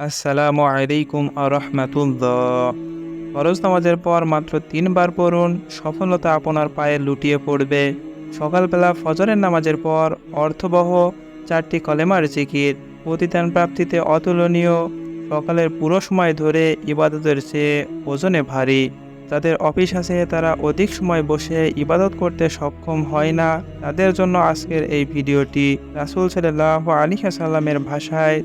আসসালামু আলাইকুম আরহামাতুল্লাহ। ফরজ নামাজের পর মাত্র তিনবার পড়ুন, সফলতা আপনার পায়ে লুটিয়ে পড়বে। সকালবেলা ফজরের নামাজের পর অর্থবহ চারটি কলেমার জিকির, প্রতিদান প্রাপ্তিতে অতুলনীয়, সকালের পুরো সময় ধরে ইবাদতের চেয়ে ওজনে ভারী। যাদের অফিস আছে, তারা অধিক সময় বসে ইবাদত করতে সক্ষম হয় না। তাদের জন্য আজকের এই ভিডিওটি রাসুল সাল্লাহ আলী সাল্লামের ভাষায়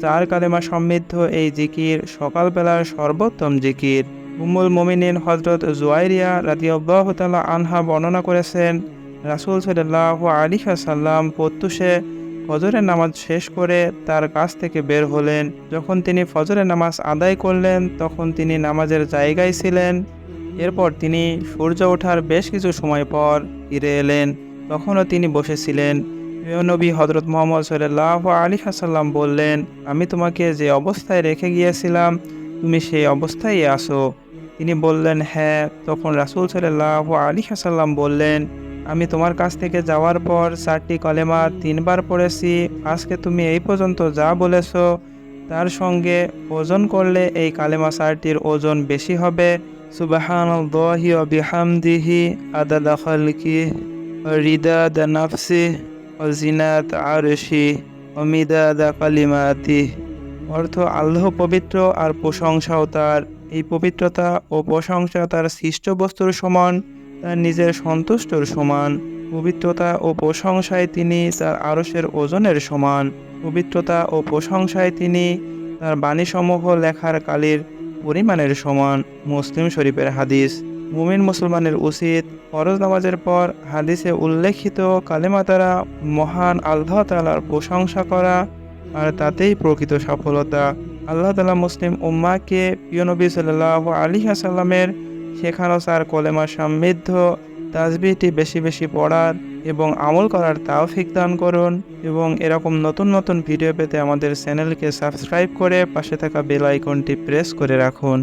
চার কালেমা সমৃদ্ধ এই জিকির সকালবেলার সর্বোত্তম জিকির। উম্মুল মোমিনিন হজরত জুয়াইরিয়া রাদিয়াল্লাহ তালা আনহা বর্ণনা করেছেন, রাসুল সাল্লাহ আলী সাল্লাম প্রত্যুষে ফজরের নামাজ শেষ করে তার কাছ থেকে বের হলেন। যখন তিনি ফজরের নামাজ আদায় করলেন, তখন তিনি নামাজের জায়গায় ছিলেন। এরপর তিনি সূর্য ওঠার বেশ কিছু সময় পর ফিরে এলেন। তখনও তিনি বসেছিলেন। নবী হজরত মোহাম্মদ সাল্লাহ আলী হাসাল্লাম বললেন, আমি তোমাকে যে অবস্থায় রেখে গিয়েছিলাম, তুমি সেই অবস্থায় আসো তিনি বললেন হ্যাঁ। তখন রাসুল সাল্লাহ আলী হাসাল্লাম বললেন, আমি তোমার কাছ থেকে যাওয়ার পর চারটি কলেমা তিনবার পড়েছি। আজকে তুমি এই পর্যন্ত যা বলেছ, তার সঙ্গে ওজন করলে এই কালেমা চারটির ওজন বেশি হবে। সুবাহান দহি বিহামদিহি আদাদা খালকি রিদা দা নাফসি। অজিনাত আরশি অমিদাদা কালিমাতি অর্থ আল্লাহ পবিত্র আর প্রশংসাও তার। এই পবিত্রতা ও প্রশংসা তার সৃষ্ট বস্তুর সমান, তার নিজের সন্তুষ্টর সমান। পবিত্রতা ও প্রশংসায় তিনি তার আরসের ওজনের সমান। পবিত্রতা ও প্রশংসায় তিনি তার বাণীসমূহ লেখার কালির পরিমাণের সমান। মুসলিম শরীফের হাদিস। মুমিন মুসলমানের উচিত। ফরজ নামাজের পর হাদিসে উল্লেখিত কালেমা তারা মহান আল্লাহ তালার প্রশংসা করা আর তাতেই প্রকৃত সফলতা। আল্লাহ তালা মুসলিম উম্মাকে প্রিয় নবী সাল্লাহ আলী আসাল্লামের শেখানো সার কলেমা সমৃদ্ধ তাজবিটি বেশি বেশি পড়ার এবং আমল করার তাওফিক দান করুন এবং এরকম নতুন নতুন ভিডিও পেতে আমাদের চ্যানেলকে সাবস্ক্রাইব করে পাশে থাকা বেল আইকনটি প্রেস করে রাখুন।